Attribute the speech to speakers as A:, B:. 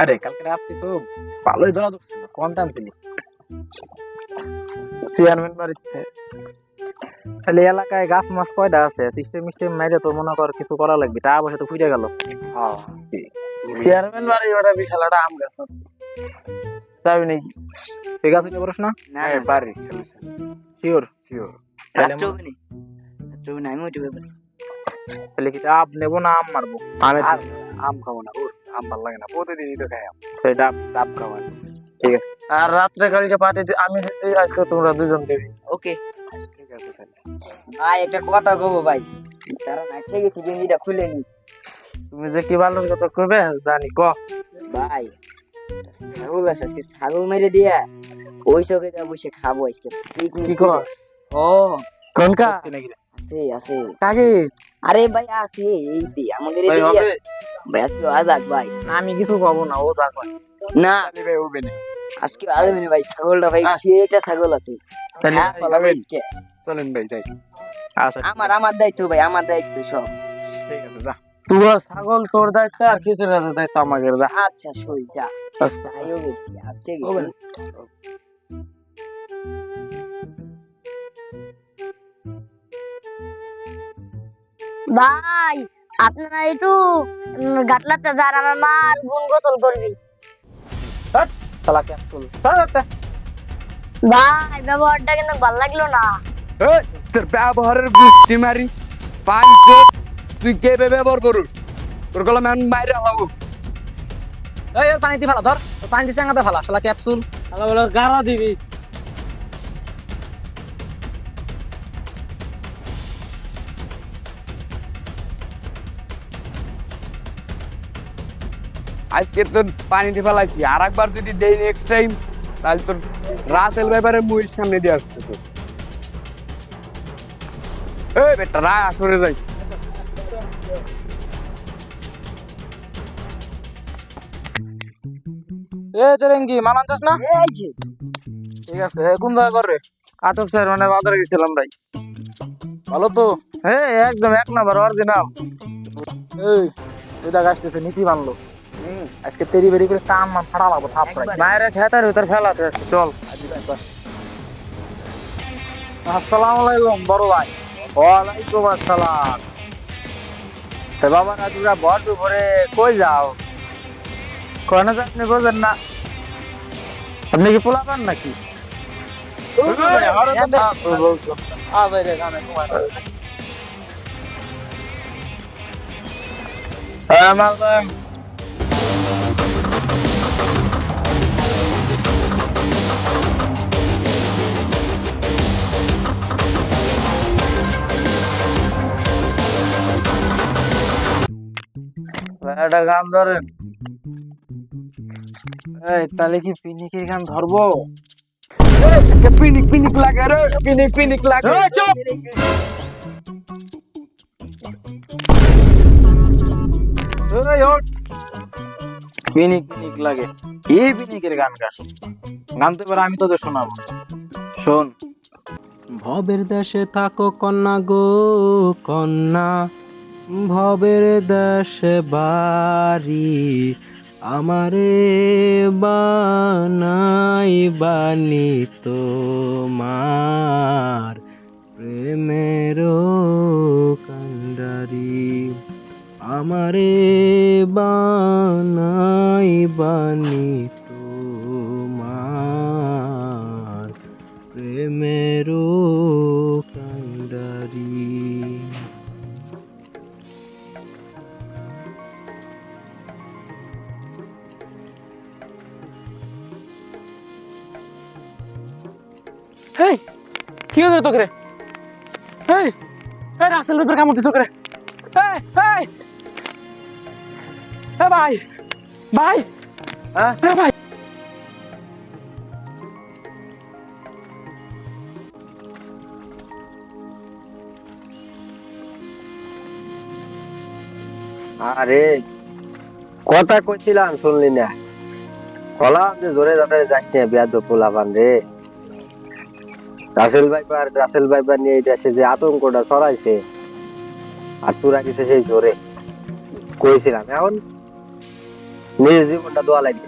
A: আরে কালকে রাত্রি তো ভালোই ধরা ধরছিল কোন টান ছিল। চেয়ারম্যান বাড়িতে। তাহলে এলাকায় গাছ মাছ কয়টা আছে? সিস্টেম মিস্টেম মেরে তোর মনে কর কিছু করা লাগবে তা বসে তো ফুটে গেল। চেয়ারম্যান বাড়ি ওটা বিশাল একটা আম গাছ। যাবি নাকি? ঠিক আছে কি করিস না
B: না
A: পারি শিওর
B: শিওর
A: তাহলে কি আম নেব না আম মারবো? আমি
B: আম খাব না ওর আম ভালো লাগে না প্রতিদিনই তো খাই আম
A: ডাব
B: ডাব খাবার।
A: ঠিক আছে। আর রাত্রে কালকে পার্টি আমি দিচ্ছি আজকে তোমরা দুজন দেবি।
B: ওকে। ঠিক আছে তাহলে। ভাই একটা কথা কব ভাই। কারণ আজকে গেছি গেঞ্জিটা খুলে নি।
A: তুমি যে কি ভালো কথা করবে জানি ক।
B: ভাই ছাগল আছে আজকে ছাগল মেরে দিয়া ওই চোখে যা বসে খাব আজকে।
A: কি কর
B: ও।
A: কোনকা?
B: আছে আছে।
A: কাকে?
B: আরে ভাই আছে এই দে আমাদের
A: ভাই
B: এদিকে ভাই আজকে আজাদ ভাই।
A: আমি কিছু পাবো না ও কয়
B: না।
A: ভাই হবে না।
B: আজকে আজাদ নেই ভাই ছাগলটা ভাই
A: আচ্ছা।
B: সেটা ছাগল আছে।
A: তাহলে
B: হ্যাঁ,
A: চলেন। ভাই যাই। আচ্ছা
B: আমার আমার দায়িত্ব ভাই আমার দায়িত্ব সব।
A: ঠিক আছে যা। তুই ছাগল তোর দায়িত্ব আর কিছু দায়িত্ব? আমাকে যা।
B: আচ্ছা। সই যা যাইও গেছি আজকে
C: ভাই আপনারা একটু গাটলাতে যান আমার মার গুন গোসল করবি।
A: শালা
C: ভাই ব্যবহারটা কিন্তু ভালো লাগল না।
D: তোর ব্যবহারের গুষ্টি মারি। পাঁচ তুই কে ব্যবহার করুস? তোর গলা ম্যান মাইরে আলাবো
A: এই পানিতে ফেলা ধর। পানিতে চাঙ্গাতে ফেলা শালা ক্যাপসুল। শালা বলে গাড়া দিবি।
D: আজকে তোর পানিতে ফেলাইছি। আর একবার যদি দেই নেক্সট টাইম তাহলে তোর রাসেল ব্যাপারে মুইর সামনে দিয়ে আসতে তোর। এই বেটা রায় আসরে যাই।
A: এ চরেঙ্গি মাল আনছাস না?
B: এই
A: ঠিক আছে এ, কোন জায়গা করে আটক স্যার মানে বাজারে গেছিলাম ভাই। ভালো তো। হ্যাঁ একদম এক নাম্বার অরিজিনাল এই আসতেছে নীতি বানলো আজকে তেরি বেরি করে টান মান ফাড়া লাগবো থাপ প্রায় বাইরে খেতার ভিতর ফেলাতে চল। আসসালামু আলাইকুম বড় ভাই। ওয়ালাইকুম আসসালাম। সে বাবা না তোমরা বর দুপুরে কই যাও? কোন আপনি বোঝেন না। আপনি কি পোলা পান নাকি আমার একটা গান ধরেন। এই তাহলে কি পিনিকের গান ধরবো?
D: পিনিক পিনিক লাগে রে পিনিক পিনিক লাগে।
A: চুপ! এই ওঠ। পিনিক পিনিক লাগে। কি পিনিকের গান গাছ গান তো এবার আমি তোদের শোনাবো। শোন।
E: ভবের দেশে থাকো কন্যা গো কন্যা। ভবের দেশে বাড়ি আমারে বানাই বানি তোমার প্রেমের কান্ডারি। আমারে বানাই বানি তোমার প্রেমের
A: হেই কি হলো তোকে রে? হেই এই রাসেল পেপার কামড় দিছ করে এই এই এ ভাই ভাই।
D: হ্যাঁ?
A: ভাই।
F: আরে কথা কইছিলাম শুনলি না। কলাম যে জোরে যাতে যাস না বিয়াদ পোলাপান রে। রাসেল ভাইপার রাসেল ভাইপার নিয়ে এটা সে যে আতঙ্কটা ছড়াইছে, আর তোরা কিছু সেই জোরে কইছিলাম। এখন নিজের জীবনটা দোয়া লাগে